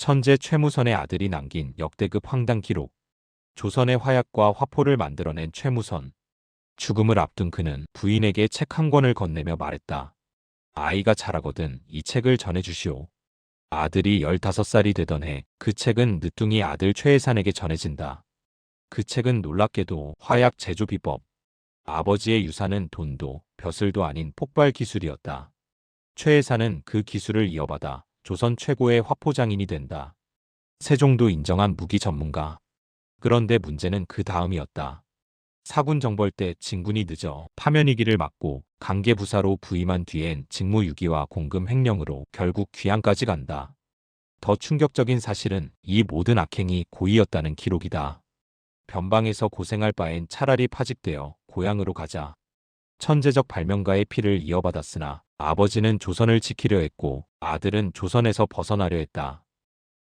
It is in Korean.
천재 최무선의 아들이 남긴 역대급 황당 기록. 조선의 화약과 화포를 만들어낸 최무선. 죽음을 앞둔 그는 부인에게 책 한 권을 건네며 말했다. 아이가 자라거든 이 책을 전해주시오. 아들이 15살이 되던 해 그 책은 늦둥이 아들 최혜산에게 전해진다. 그 책은 놀랍게도 화약 제조 비법. 아버지의 유산은 돈도 벼슬도 아닌 폭발 기술이었다. 최혜산은 그 기술을 이어받아 조선 최고의 화포장인이 된다. 세종도 인정한 무기 전문가. 그런데 문제는 그 다음이었다. 사군 정벌 때 진군이 늦어 파면위기를 막고 강계부사로 부임한 뒤엔 직무유기와 공금 횡령으로 결국 귀양까지 간다. 더 충격적인 사실은 이 모든 악행이 고의였다는 기록이다. 변방에서 고생할 바엔 차라리 파직되어 고향으로 가자. 천재적 발명가의 피를 이어받았으나 아버지는 조선을 지키려 했고 아들은 조선에서 벗어나려 했다.